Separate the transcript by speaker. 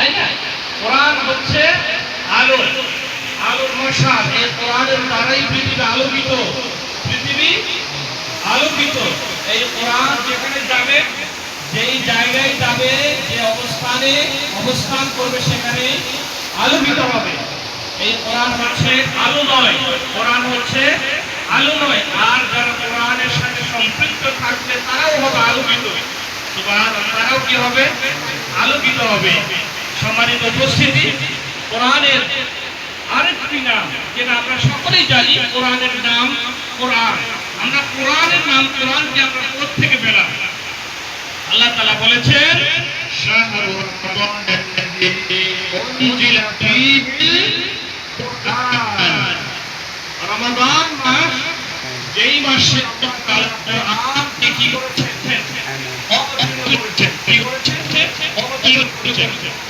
Speaker 1: তাই না? কোরআন হচ্ছে আলো। আলোর মশাল। এই কোরআনের দ্বারাই পৃথিবী আলোকিত। পৃথিবী আলোকিত। এই কোরআন যেখানে যাবে, যেই জায়গায় যাবে, যে অবস্থানে অবস্থান করবে, সেখানে আলোকিত হবে। এই কোরআন হচ্ছে আলো নয়। কোরআন হচ্ছে আলো নয়। আর যারা কোরআনের সাথে সম্পৃক্ত থাকবে, তারাও হবে আলোকিত। তারাও কি হবে? আলোকিত হবে। সম্মানিত উপস্থিতি কোরআনের আরেকটি নাম যেটা আমরা সকলেই জানি কোরআনের নাম কোরআন আমরা কোরআনের নাম কোরআনকে আমরা থেকে পেলাম আল্লাহ তালা বলেছেন রমাদান কোরআন মাস যেই মাসে কোরআনকে কি করেছেন কি করেছেন